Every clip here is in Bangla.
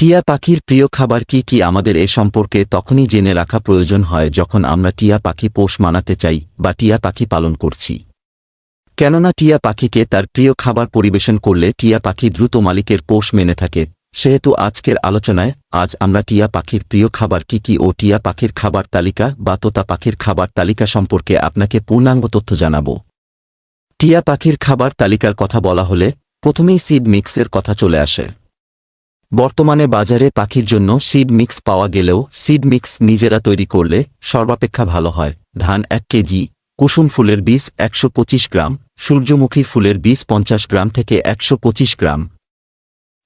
টিয়া পাখির প্রিয় খাবার কি কি আমাদের এ সম্পর্কে তখনই জেনে রাখা প্রয়োজন হয় যখন আমরা টিয়া পাখি পোষ মানাতে চাই বা টিয়া পাখি পালন করছি। কেননা টিয়া পাখিকে তার প্রিয় খাবার পরিবেশন করলে টিয়া পাখি দ্রুত মালিকের পোষ মেনে থাকে। সেহেতু আজকের আলোচনায় আজ আমরা টিয়া পাখির প্রিয় খাবার কি কি ও টিয়া পাখির খাবার তালিকা বা তোতা পাখির খাবার তালিকা সম্পর্কে আপনাকে পূর্ণাঙ্গ তথ্য জানাব। টিয়া পাখির খাবার তালিকার কথা বলা হলে প্রথমেই সিড মিক্সের কথা চলে আসে। বর্তমানে বাজারে পাখির জন্য সিড মিক্স পাওয়া গেলেও সিড মিক্স নিজেরা তৈরি করলে সর্বাপেক্ষা ভালো হয়। ধান এক কেজি, কুসুম ফুলের বীজ একশো পঁচিশ গ্রাম, সূর্যমুখী ফুলের বীজ পঞ্চাশ গ্রাম থেকে একশো পঁচিশ গ্রাম।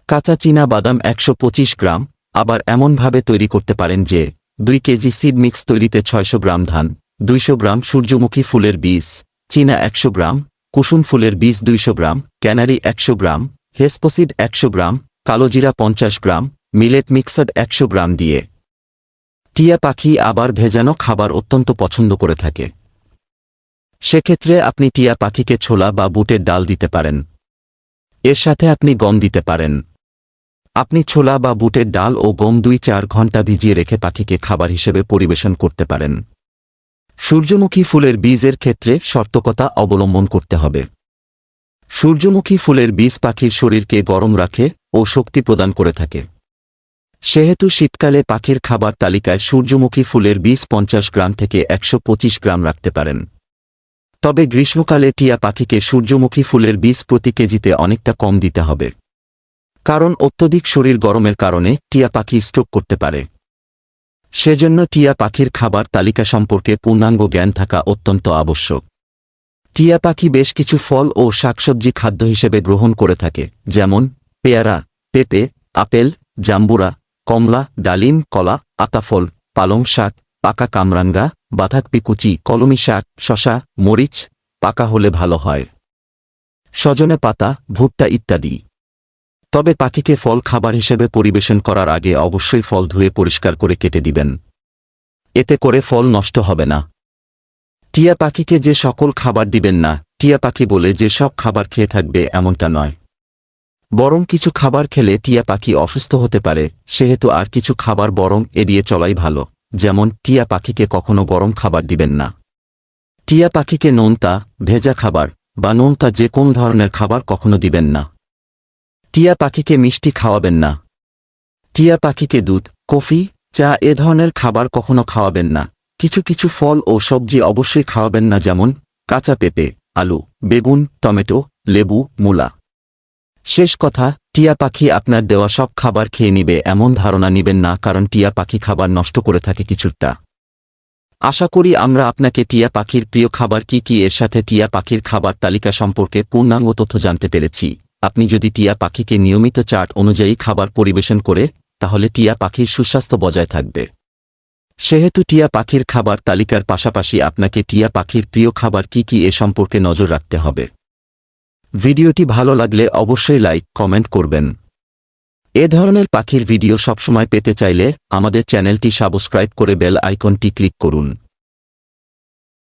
কাঁচা চীনা বাদাম একশো পঁচিশ গ্রাম, আবার এমনভাবে তৈরি করতে পারেন যে, দুই কেজি সিড মিক্স তৈরিতে ছয়শো গ্রাম ধান, দুইশো গ্রাম সূর্যমুখী ফুলের বীজ, চীনা একশো গ্রাম, কুসুম ফুলের বীজ দুইশো গ্রাম, ক্যানারি একশো গ্রাম, হেসপোসিড একশো গ্রাম কালোজিরা পঞ্চাশ গ্রাম, মিলেট মিক্সাড একশো গ্রাম দিয়ে। টিয়া পাখি আবার ভেজানো খাবার অত্যন্ত পছন্দ করে থাকে। সেক্ষেত্রে আপনি টিয়া পাখিকে ছোলা বা বুটের ডাল দিতে পারেন। এর সাথে আপনি গম দিতে পারেন। আপনি ছোলা বা বুটের ডাল ও গম দুই চার ঘণ্টা ভিজিয়ে রেখে পাখিকে খাবার হিসেবে পরিবেশন করতে পারেন। সূর্যমুখী ফুলের বীজের ক্ষেত্রে সর্তকতা অবলম্বন করতে হবে। সূর্যমুখী ফুলের বীজ পাখির শরীরকে গরম রাখে ও শক্তি প্রদান করে থাকে। সেহেতু শীতকালে পাখির খাবার তালিকায় সূর্যমুখী ফুলের বীজ পঞ্চাশ গ্রাম থেকে একশো পঁচিশ গ্রাম রাখতে পারেন। তবে গ্রীষ্মকালে টিয়া পাখিকে সূর্যমুখী ফুলের বীজ প্রতি কেজিতে অনেকটা কম দিতে হবে। কারণ অত্যধিক শরীর গরমের কারণে টিয়া পাখি স্ট্রোক করতে পারে। সেজন্য টিয়া পাখির খাবার তালিকা সম্পর্কে পূর্ণাঙ্গ জ্ঞান থাকা অত্যন্ত আবশ্যক। টিয়া পাখি বেশ কিছু ফল ও শাকসবজি খাদ্য হিসেবে গ্রহণ করে থাকে, যেমন পেয়ারা, পেঁপে, আপেল, জাম্বুরা, কমলা, ডালিম, কলা, আতাফল, পালং শাক, পাকা কামরাঙ্গা, বাঁধাকপি কুচি, কলমি শাক শশা মরিচ, পাকা হলে ভালো হয়। সজনে পাতা, ভুট্টা ইত্যাদি। তবে পাখিকে ফল খাবার হিসেবে পরিবেশন করার আগে অবশ্যই ফল ধুয়ে পরিষ্কার করে কেটে দিবেন। এতে করে ফল নষ্ট হবে না। টিয়া পাখিকে যে সকল খাবার দিবেন না, টিয়া পাখি বলে যে সব খাবার খেয়ে থাকবে এমনটা নয়। বরং কিছু খাবার খেলে টিয়া পাখি অসুস্থ হতে পারে, সেহেতু আর কিছু খাবার বরং এড়িয়ে চলাই ভালো, যেমন টিয়া পাখিকে কখনো গরম খাবার দিবেন না। টিয়া পাখিকে নোনতা, ভেজা খাবার, বা নোনতা যে কোন ধরনের খাবার কখনো দিবেন না। টিয়া পাখিকে মিষ্টি খাওয়াবেন না। টিয়া পাখিকে দুধ, কফি, চা এ ধরনের খাবার কখনো খাওয়াবেন না। কিছু কিছু ফল ও সবজি অবশ্যই খাওয়াবেন না, যেমন কাঁচা পেঁপে, আলু, বেগুন, টমেটো, লেবু, মূলা। শেষ কথা, টিয়া পাখি আপনার দেওয়া সব খাবার খেয়ে নিবে, এমন ধারণা নিবেন না, কারণ টিয়া পাখি খাবার নষ্ট করে থাকে কিছুটা। আশা করি আমরা আপনাকে টিয়া পাখির প্রিয় খাবার কি কি, এর সাথে টিয়া পাখির খাবার তালিকা সম্পর্কে পূর্ণাঙ্গ তথ্য জানতে পেরেছি। আপনি যদি টিয়া পাখিকে নিয়মিত চার্ট অনুযায়ী খাবার পরিবেশন করে, তাহলে টিয়া পাখির সুস্বাস্থ্য বজায় থাকবে। সেহেতু টিয়া পাখির খাবার তালিকার পাশাপাশি আপনাকে টিয়া পাখির প্রিয় খাবার কি কি, এ সম্পর্কে নজর রাখতে হবে। ভিডিওটি ভালো লাগলে অবশ্যই লাইক, কমেন্ট করবেন। এ ধরনের পাখির ভিডিও সবসময় পেতে চাইলে আমাদের চ্যানেলটি সাবস্ক্রাইব করে বেল আইকনটি ক্লিক করুন।